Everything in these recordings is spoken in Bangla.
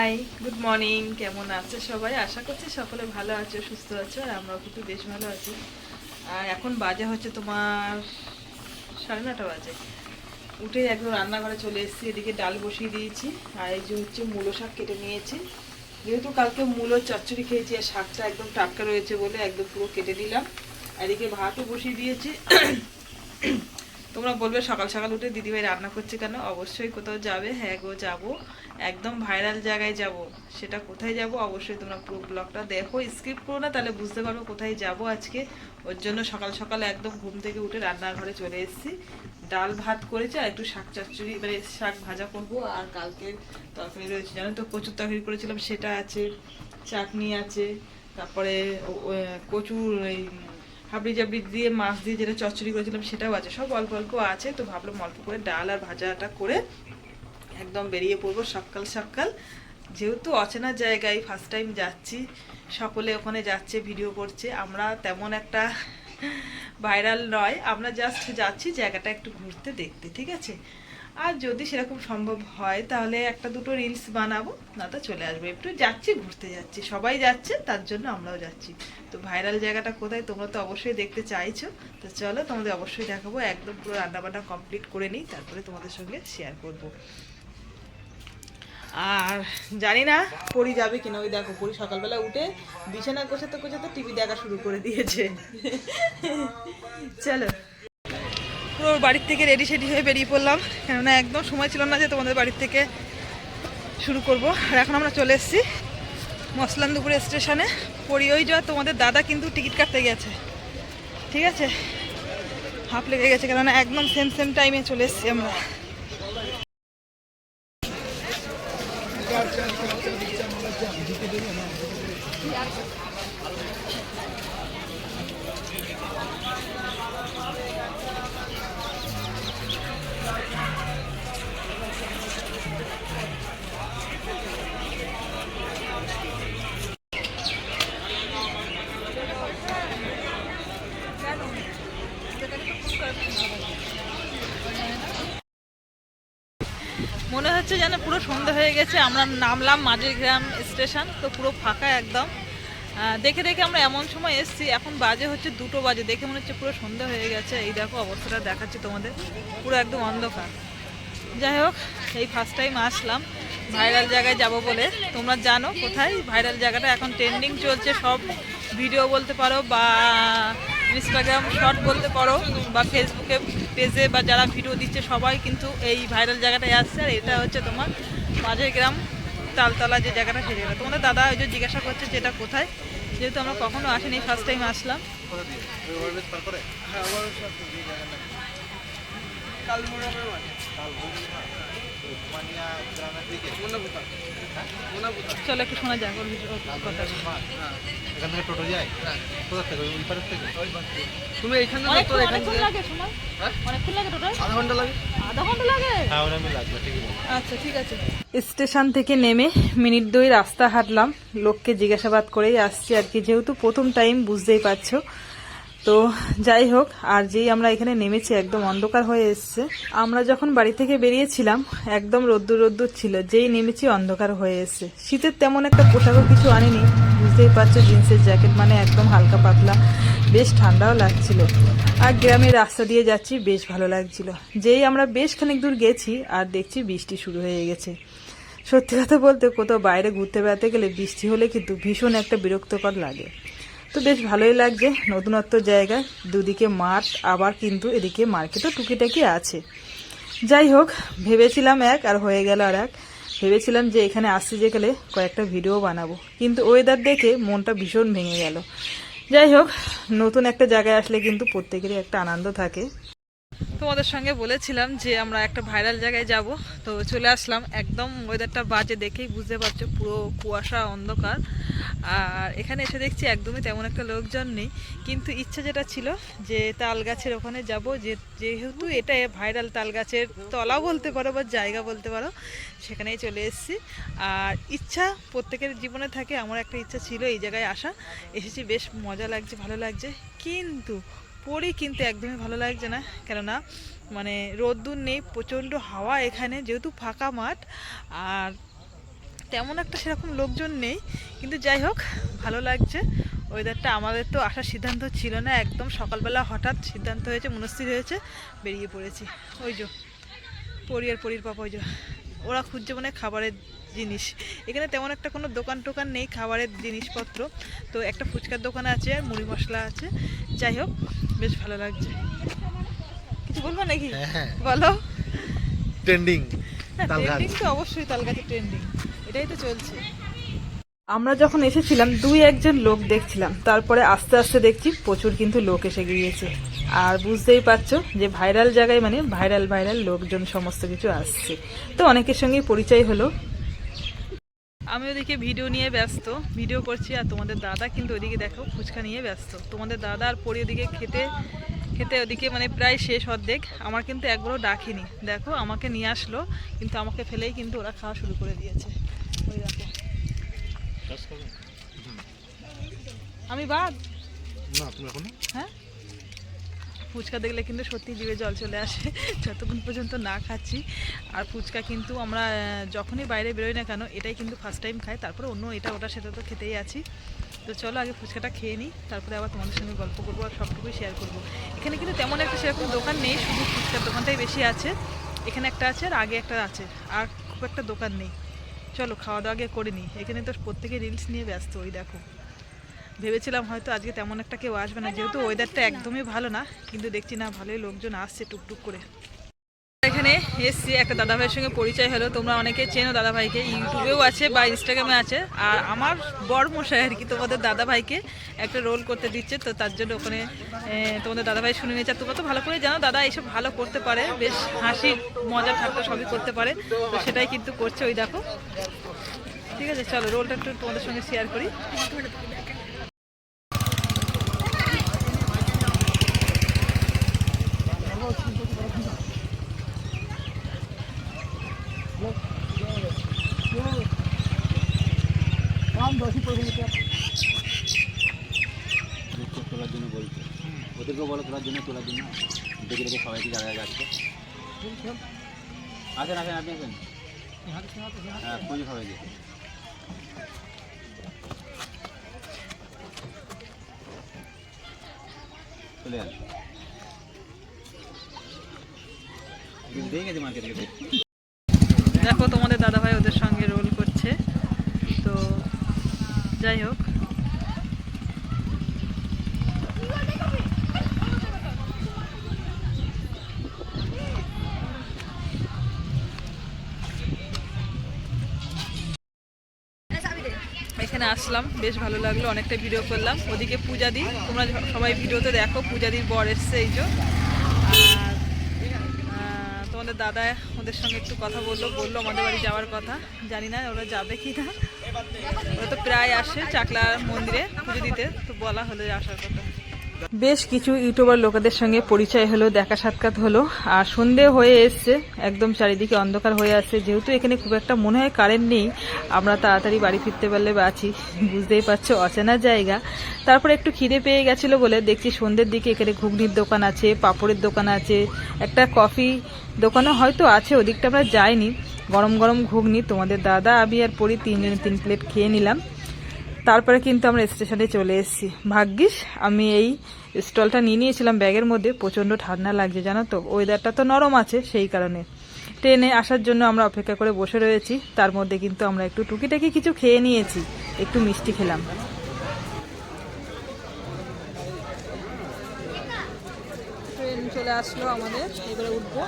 হাই গুড মর্নিং কেমন আছে সবাই? আশা করছি সকলে ভালো আছো, সুস্থ আছো, আর আমরাও কিন্তু বেশ ভালো আছি। আর এখন বাজে হচ্ছে তোমার সাড়ে নটা বাজে। উঠে একদম রান্নাঘরে চলে এসেছি, এদিকে ডাল বসিয়ে দিয়েছি, আর এই যে হচ্ছে মূলো শাক কেটে নিয়েছি। যেহেতু কালকে মূলো চচ্চড়ি খেয়েছি, আর শাকটা একদম টাটকা রয়েছে বলে একদম পুরো কেটে দিলাম এদিকে ভাতও বসিয়ে দিয়েছি। তোমরা বলবে সকাল সকাল উঠে দিদিভাই রান্না করছে কেন? অবশ্যই কোথাও যাবে। হ্যাঁ গো, যাব। একদম ভাইরাল জায়গায় যাব। সেটা কোথায় যাব? অবশ্যই তোমরা পুরো ব্লগটা দেখো। স্কিপ করো না, তাহলে বুঝতে পারব কোথায় যাব আজকে। ওর জন্য সকাল সকাল একদম ঘুম থেকে উঠে রান্নাঘরে চলে এসেছি। ডাল ভাত করেছি আর একটু শাক চচ্চড়ি মানে শাক ভাজা করব। আর কালকে তরকারি রয়েছে, জানো তো? কচুর তরকারি করেছিলাম, সেটা আছে, চাটনি আছে। তারপরে কচুর এই হাবড়ি জাবড়ি দিয়ে, মাছ দিয়ে যেটা চচ্চড়ি করেছিলাম সেটাও আছে। সব অল্প অল্প আছে, তো ভাবলাম অল্প করে ডাল আর ভাজাটা করে একদম বেরিয়ে পড়ব সকাল সকাল। যেহেতু অচেনা জায়গায় ফার্স্ট টাইম যাচ্ছি, সকলে ওখানে যাচ্ছে ভিডিও করছে। আমরা তেমন একটা ভাইরাল নয়, আমরা জাস্ট যাচ্ছি জায়গাটা একটু ঘুরতে দেখতে, ঠিক আছে? আর যদি সেরকম সম্ভব হয়, তাহলে একটা দুটো রিলস বানাবো না তো চলে আসব। একটু যাচ্ছি, ঘুরতে যাচ্ছি। সবাই যাচ্ছে, তার জন্য আমরাও যাচ্ছি। তো ভাইরাল জায়গাটা কোথায়, তোমরা তো অবশ্যই দেখতে চাইছো। তো চলো, তোমাদের অবশ্যই দেখাবো। একদম পুরো রান্নাবান্না কমপ্লিট করে নিই, তারপরে তোমাদের সঙ্গে শেয়ার করব। আর জানি না, পরি যাবে কিনা, ওই দেখো, পরি সকালবেলা উঠে বিছানা গোছাতে গোছাতে টিভি দেখা শুরু করে দিয়েছে। চলো। পুরো বাড়ির থেকে রেডি সেডি হয়ে বেরিয়ে পড়লাম। কেননা একদম সময় ছিল না যে তোমাদের বাড়ির থেকে শুরু করব। আর এখন আমরা চলে এসেছি মসলানদুপুর স্টেশনে। পরি ওই যা তোমাদের দাদা কিন্তু টিকিট কাটতে গেছে। ঠিক আছে? হাফ লেগে গেছে, কেননা একদম সেম সেম টাইমে চলে এসেছি আমরা। হচ্ছে যেন পুরো সন্ধ্যা হয়ে গেছে, আমরা নামলাম মাঝের গ্রাম স্টেশন, তো পুরো ফাঁকা একদম। দেখে দেখে আমরা এমন সময় এসেছি, এখন বাজে হচ্ছে দুটো বাজে, দেখে মনে হচ্ছে পুরো সন্ধ্যা হয়ে গেছে। এই দেখো অবস্থাটা দেখাচ্ছি তোমাদের, পুরো একদম অন্ধকার। যাই হোক, এই ফার্স্ট টাইম আসলাম ভাইরাল জায়গায় যাব বলে। তোমরা জানো কোথায়? ভাইরাল জায়গাটা এখন ট্রেন্ডিং চলছে, সব ভিডিও বলতে পারো বা ইনস্টাগ্রাম শর্ট বলতে পারো বা ফেসবুকে পেজে বা যারা ভিডিও দিচ্ছে সবাই কিন্তু এই ভাইরাল জায়গাটায় আসছে। আর এটা হচ্ছে তোমার মাঝের গ্রাম তালতলা যে জায়গাটা সেই জায়গাটা তোমাদের দাদা ওই যে জিজ্ঞাসা করছে যে এটা কোথায়? যেহেতু আমরা কখনো আসিনি ফার্স্ট টাইম আসলাম। চলো একটু শোনা যাক ওর কথা এখান থেকে টোটো যায়? কোথা থেকে? ওই পারের থেকে? তুমি এখানে অনেকক্ষণ অনেকক্ষণ লাগে সময় অনেকক্ষণ লাগে টোটাল আধা ঘণ্টা লাগে? আধা ঘণ্টা লাগে? হ্যাঁ ওরা আমি লাগবে ঠিক আছে আচ্ছা ঠিক আছে। স্টেশন থেকে নেমে মিনিট দুই রাস্তা হাঁটলাম। লোককে জিজ্ঞাসাবাদ করেই আসছি আর কি যেহেতু প্রথম টাইম বুঝতেই পারছ। তো যাই হোক, আর যেই আমরা এখানে নেমেছি, একদম অন্ধকার হয়ে এসছে। আমরা যখন বাড়ি থেকে বেরিয়েছিলাম, একদম রোদ্দুর রোদ্দুর ছিল। যেই নেমেছি, অন্ধকার হয়ে এসছে। শীতের তেমন একটা পোশাকও কিছু আনিনি। বুঝতেই পারছ, জিন্সের জ্যাকেট মানে একদম হালকা পাতলা। বেশ ঠান্ডাও লাগছিল। আর গ্রামের রাস্তা দিয়ে যাচ্ছি, বেশ ভালো লাগছিল। যেই আমরা বেশ খানিক দূর গেছি, আর দেখছি বৃষ্টি শুরু হয়ে গেছে। সত্যি কথা বলতে, কোথাও বাইরে ঘুরতে বেড়াতে গেলে বৃষ্টি হলে কিন্তু ভীষণ একটা বিরক্তকর লাগে। তো বেশ ভালোই লাগছে, নতুনত্ব জায়গা, দুদিকে মাঠ, আবার কিন্তু এদিকে মার্কেটও টুকিটাকি আছে। যাই হোক, ভেবেছিলাম এক আর হয়ে গেল আর এক। ভেবেছিলাম যে এখানে আসছি যে গেলে কয়েকটা ভিডিও বানাবো, কিন্তু ওয়েদার দেখে মনটা ভীষণ ভেঙে গেল। যাই হোক, নতুন একটা জায়গায় আসলে কিন্তু প্রত্যেকেরই একটা আনন্দ থাকে। তোমাদের সঙ্গে বলেছিলাম যে আমরা একটা ভাইরাল জায়গায় যাব। তো চলে আসলাম। একদম ওয়েদারটা বাজে দেখেই বুঝতে পারছ, পুরো কুয়াশা, অন্ধকার। আর এখানে এসে দেখছি একদমই তেমন একটা লোকজন নেই। কিন্তু ইচ্ছা যেটা ছিল যে তাল গাছের ওখানে যাব, যে যেহেতু এটা ভাইরাল তাল গাছের তলা বলতে পারো বা জায়গা বলতে পারো, সেখানেই চলে এসেছি। আর ইচ্ছা প্রত্যেকের জীবনে থাকে, আমার একটা ইচ্ছা ছিল এই জায়গায় আসা। এসেছি, বেশ মজা লাগছে, ভালো লাগছে। কিন্তু পরি কিন্তু একদমই ভালো লাগছে না, কেননা মানে রোদ্দুর নেই, প্রচণ্ড হাওয়া এখানে, যেহেতু ফাঁকা মাঠ, আর তেমন একটা সেরকম লোকজন নেই, কিন্তু যাই হোক, ভালো লাগছে। ওয়েদারটা আমাদের তো আসার সিদ্ধান্ত ছিল না, একদম সকালবেলা হঠাৎ সিদ্ধান্ত হয়েছে, মনস্থির হয়েছে, বেরিয়ে পড়েছি। ওই যে পরি আর পরির পাপা, ওই যে। ওরা খুঁজছে মানে খাবারের জিনিস। এখানে তেমন একটা কোনো দোকান টোকান নেই খাবারের জিনিসপত্র। তো একটা ফুচকার দোকান আছে আর মুড়ি মশলা আছে। যাই হোক বেশ ভালো লাগছে। কিছু বলব নাকি? হ্যাঁ। বলো। ট্রেন্ডিং হ্যাঁ। ট্রেন্ডিং তো অবশ্যই তালগাছে ট্রেন্ডিং এটাই তো চলছে। আমরা যখন এসেছিলাম দুই একজন লোক দেখছিলাম। তারপরে আস্তে আস্তে দেখছি প্রচুর কিন্তু লোক এসে গিয়েছে। আর বুঝতেই পারছ যে ভাইরাল জায়গায় মানে ভাইরাল ভাইরাল লোকজন সমস্ত কিছু আসছে। তো অনেকের সঙ্গেই পরিচয় হলো। আমি ওদিকে ভিডিও নিয়ে ব্যস্ত ভিডিও করছি আর তোমাদের দাদা কিন্তু ওদিকে দেখো ফুচকা নিয়ে ব্যস্ত। তোমাদের দাদা আর পরি ওদিকে খেতে খেতে ওদিকে মানে প্রায় শেষ অর্ধেক। আমার কিন্তু একবারও ডাকিনি। দেখো আমাকে নিয়ে আসলো কিন্তু আমাকে ফেলেই কিন্তু ওরা খাওয়া শুরু করে দিয়েছে। ওই দেখো। আমি বাদ? না তুমি এখন? হ্যাঁ? ফুচকা দেখলে কিন্তু সত্যি জিভে জল চলে আসে। যতক্ষণ পর্যন্ত না খাচ্ছি। আর ফুচকা কিন্তু আমরা যখনই বাইরে বেরোই না কেন, এটাই কিন্তু ফার্স্ট টাইম খাই। তারপরে অন্য এটা ওটা সেটা তো খেতেই আছি। তো চলো আগে ফুচকাটা খেয়ে নিই, তারপরে আবার তোমাদের সঙ্গে গল্প করব আর সবটুকুই শেয়ার করব। এখানে কিন্তু তেমন একটা সেরকম দোকান নেই, শুধু ফুচকার দোকানটাই বেশি আছে। এখানে একটা আছে আর আগে একটা আছে, আর খুব একটা দোকান নেই। চলো খাওয়া দাওয়া আগে করে নিই। এখানে তো প্রত্যেকে রিলস নিয়ে ব্যস্ত, ওই দেখো। ভেবেছিলাম হয়তো আজকে তেমন একটা কেউ আসবে না, যেহেতু ওয়েদারটা একদমই ভালো না, কিন্তু দেখছি না ভালোই লোকজন আসছে টুকটুক করে। এখানে এসছি, একটা দাদাভাইয়ের সঙ্গে পরিচয় হলো, তোমরা অনেকে চেনো দাদাভাইকে, ইউটিউবেও আছে বা ইনস্টাগ্রামে আছে, আর আমার বড় মশাই আর কি, তোমাদের দাদাভাইকে একটা রোল করতে দিচ্ছে, তো তার জন্য ওখানে তোমাদের দাদাভাই শুনে নিয়েছে। তোমরা তো ভালো করে জানো, দাদা এইসব ভালো করতে পারে, বেশ হাসি, মজা, ঠাট্টা সবই করতে পারে, তো সেটাই কিন্তু করছে ওই দেখো। ঠিক আছে, চলো রোলটা একটু তোমাদের সঙ্গে শেয়ার করি। দেখতে তোলার জন্য বলছে। ওদেরকেও বলো তোলার জন্য তোলার জন্য। দেখে দেখে সবাইকে জায়গায় যাচ্ছে। আসেন আসেন আপনি আসেন। হ্যাঁ খুঁজে সবাইকে চলে দিয়ে গেছে মার্কেট দেখো তোমাদের দাদাভাই ওদের সঙ্গে রোল করছে। যাই হোক। এখানে আসলাম, বেশ ভালো লাগল, অনেকটা ভিডিও করলাম। ওদিকে পূজা দি তোমরা সবাই ভিডিওতে দেখো পূজা দির বর এসছে এই যে। তোমাদের দাদা ওদের সঙ্গে একটু কথা বলল বলল আমাদের বাড়ি যাওয়ার কথা। জানি না ওরা যাবে কি না ওরা তো প্রায় আসে চাকলা মন্দিরে পুজো দিতে, তো বলা হলো আসার কথা। বেশ কিছু ইউটিউবার লোকেদের সঙ্গে পরিচয় হলো, দেখা সাক্ষাৎ হলো, আর সন্ধে হয়ে এসছে, একদম চারিদিকে অন্ধকার হয়ে আসছে যেহেতু এখানে খুব একটা মনে হয় কারেন্ট নেই, আমরা তাড়াতাড়ি বাড়ি ফিরতে পারলে বাঁচি বুঝতেই পারছ, অচেনা জায়গা। তারপরে একটু খিদে পেয়ে গেছিল বলে দেখছি সন্ধ্যের দিকে এখানে ঘুগনির দোকান আছে, পাপড়ের দোকান আছে, একটা কফি দোকানও হয়তো আছে, ওদিকটা আমরা যাইনি। গরম গরম ঘুগনি, তোমাদের দাদা আবি আর পরি তিনজনে তিন প্লেট খেয়ে নিলাম। তারপরে কিন্তু আমরা স্টেশনে চলে এসেছি। ভাগ্যিস, আমি এই স্টলটা নিয়ে নিয়েছিলাম ব্যাগের মধ্যে, প্রচণ্ড ঠান্ডা লাগছে, জানো তো? ওয়েদারটা তো নরম আছে সেই কারণে। ট্রেনে আসার জন্য আমরা অপেক্ষা করে বসে রয়েছি। তার মধ্যে কিন্তু আমরা একটু টুকিটাকি কিছু খেয়ে নিয়েছি। একটু মিষ্টি খেলাম। ট্রেন চলে আসলো আমাদের। এবারে উঠবো।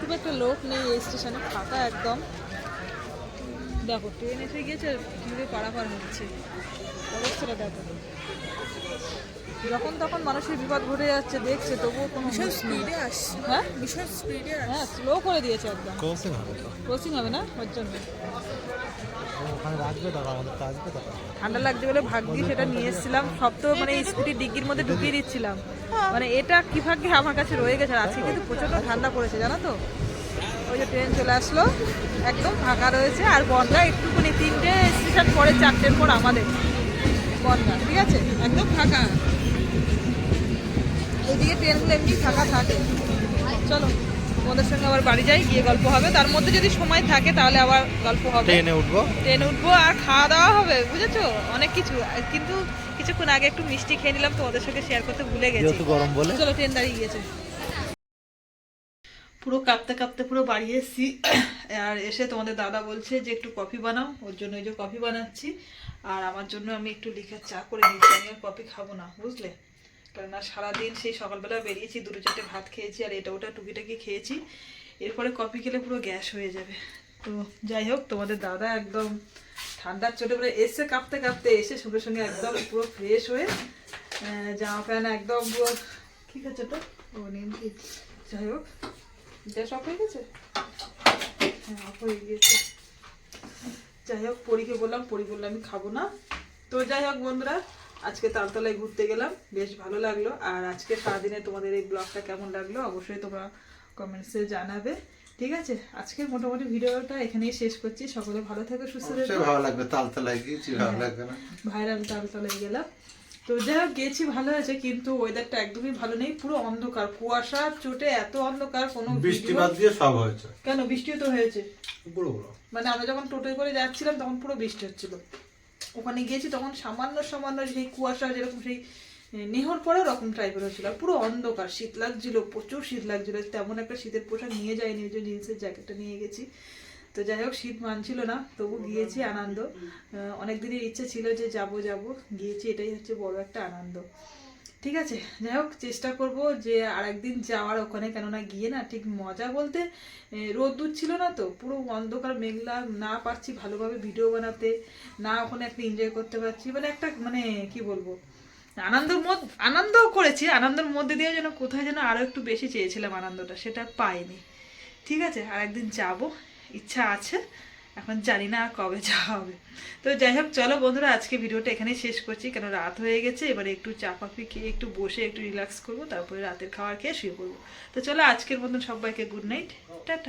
খুব একটা লোক নেই এই স্টেশনে ফাঁকা একদম। দেখো ট্রেন এসে গিয়েছে কীভাবে পারাপার হচ্ছে। অবস্থাটা দেখো। যখন তখন মানুষের বিপদ ঘটে যাচ্ছে দেখছে তবুও কোনো স্পিডে আসছে। হ্যাঁ? ভীষণ স্পিডে হ্যাঁ স্লো করে দিয়েছে একদম। ক্রসিং হবে ক্রসিং হবে না? ওর জন্য ওখানে রাখবে টাকা আমাদের তো আসবে টাকা ঠান্ডা লাগছে বলে ভাগ্যি সেটা নিয়ে এসেছিলাম। সব তো মানে স্কুটির ডিগ্গির মধ্যে ঢুকিয়ে দিচ্ছিলাম। মানে এটা কি ভাগ্যে আমার কাছে রয়ে গেছে? আজকে কিন্তু প্রচণ্ড ঠান্ডা পড়েছে, জানো তো? ওই যে ট্রেন চলে আসলো, একদম ফাঁকা রয়েছে। আর বনগা একটুখানি, তিনটে স্টেশন পরে, চারটের পর আমাদের। বনগা, ঠিক আছে? একদম ফাঁকা। এইদিকে ট্রেনগুলো এমনি ফাঁকা থাকে। চলো। তোমাদের সঙ্গে আবার বাড়ি যাই গিয়ে গল্প হবে। তার মধ্যে যদি সময় থাকে তাহলে আবার গল্প হবে। ট্রেনে উঠবো। ট্রেনে উঠবো আর খাওয়া দাওয়া হবে বুঝেছ? অনেক কিছু। কিন্তু কিছুক্ষণ আগে একটু মিষ্টি খেয়ে নিলাম তোমাদের সঙ্গে শেয়ার করতে ভুলে গেছি। গরম বলে। চলো ট্রেন দাঁড়িয়ে গিয়েছে। পুরো কাঁপতে কাঁপতে পুরো বাড়ি এসেছি। আর এসে তোমাদের দাদা বলছে যে একটু কফি বানাও ওর জন্য এই যে কফি বানাচ্ছি। আর আমার জন্য আমি একটু লিখে চা করে নিচ্ছি আমি আর কফি খাব না বুঝলে? কেননা সারাদিন সেই সকালবেলা বেরিয়েছি, দুটো চারটে ভাত খেয়েছি আর এটা ওটা টুকিটাকি খেয়েছি। এরপরে কফি খেলে পুরো গ্যাস হয়ে যাবে। তো যাই হোক, তোমাদের দাদা একদম ঠান্ডার পরে এসে কাঁপতে কাঁপতে এসে সঙ্গে সঙ্গে একদম পুরো ফ্রেশ হয়ে জামা প্যান্ট একদম পুরো ঠিক আছে তো? ও, নিমকি। যাই হোক গ্যাস অফ হয়ে গেছে? হ্যাঁ হয়ে গিয়েছে যাই হোক, পরীকে বললাম পরি বললাম আমি খাব না। তো যাই হোক, বন্ধুরা আজকে তালতলায় ঘুরতে গেলাম বেশ ভালো লাগল। আর আজকে সারাদিনে তোমাদের এই ব্লগটা কেমন লাগল অবশ্যই তোমরা কমেন্টসে জানাবে। ঠিক আছে আজকের মোটামুটি ভিডিওটা এখানেই শেষ করছি। সকলে ভালো থাকো সুস্থ থেকো। ভালো লাগবে তালতলায় গিয়েছি ভালো লাগবে না? ভাইরাল তালতলায় গেলাম। তো যাই হোক গেছি ভালো হয়েছে কিন্তু ওয়েদারটা একদমই ভালো নেই পুরো অন্ধকার কুয়াশা চোটে এত অন্ধকার কোনো বৃষ্টিপাত video- দিয়ে সব হয়েছে। কেন? বৃষ্টিও তো হয়েছে। বড় বড়। মানে আমরা যখন টোটোয় করে যাচ্ছিলাম তখন পুরো বৃষ্টি হচ্ছিল। ওখানে গিয়েছি তখন সামান্য সামান্য সেই কুয়াশা যেরকম সেই নেহর পরে ওরকম টাইপের হচ্ছিল পুরো অন্ধকার, শীত লাগছিল, প্রচুর শীত লাগছিল। তেমন একটা শীতের পোশাক নিয়ে যায়নি ওই যে জিন্সের জ্যাকেটটা নিয়ে গেছি। তো যাই হোক, শীত মানছিল না, তবু গিয়েছি আনন্দ। অনেক দিনের ইচ্ছে ছিল যে যাব যাব। গিয়েছি, এটাই হচ্ছে বড় একটা আনন্দ। ঠিক আছে, যাই হোক, চেষ্টা করব যে আরেকদিন যাওয়ার ওখানে, কেননা গিয়ে না ঠিক মজা বলতে রোদ্দুর ছিল না তো, পুরো অন্ধকার, মেঘলা, না পারছি ভালোভাবে ভিডিও বানাতে, না ওখানে একটা এনজয় করতে পারছি মানে একটা মানে কি বলব, আনন্দের মধ্যে, আনন্দও করেছি, আনন্দের মধ্যে দিয়ে যেন কোথায় যেন আরও একটু বেশি চেয়েছিলাম আনন্দটা, সেটা পাইনি। ঠিক আছে আর একদিন যাব, ইচ্ছা আছে এখন জানি না কবে যাওয়া হবে। তো যাই হোক, চলো বন্ধুরা, আজকে ভিডিওটা এখানে শেষ করছি। কেন রাত হয়ে গেছে, এবারে একটু চা কফি খেয়ে একটু বসে একটু রিল্যাক্স করব, তারপরে রাতের খাওয়ার খেয়ে শুয়ে পড়ব। তো চলো, আজকের মতন সবাইকে গুড নাইট টাটা।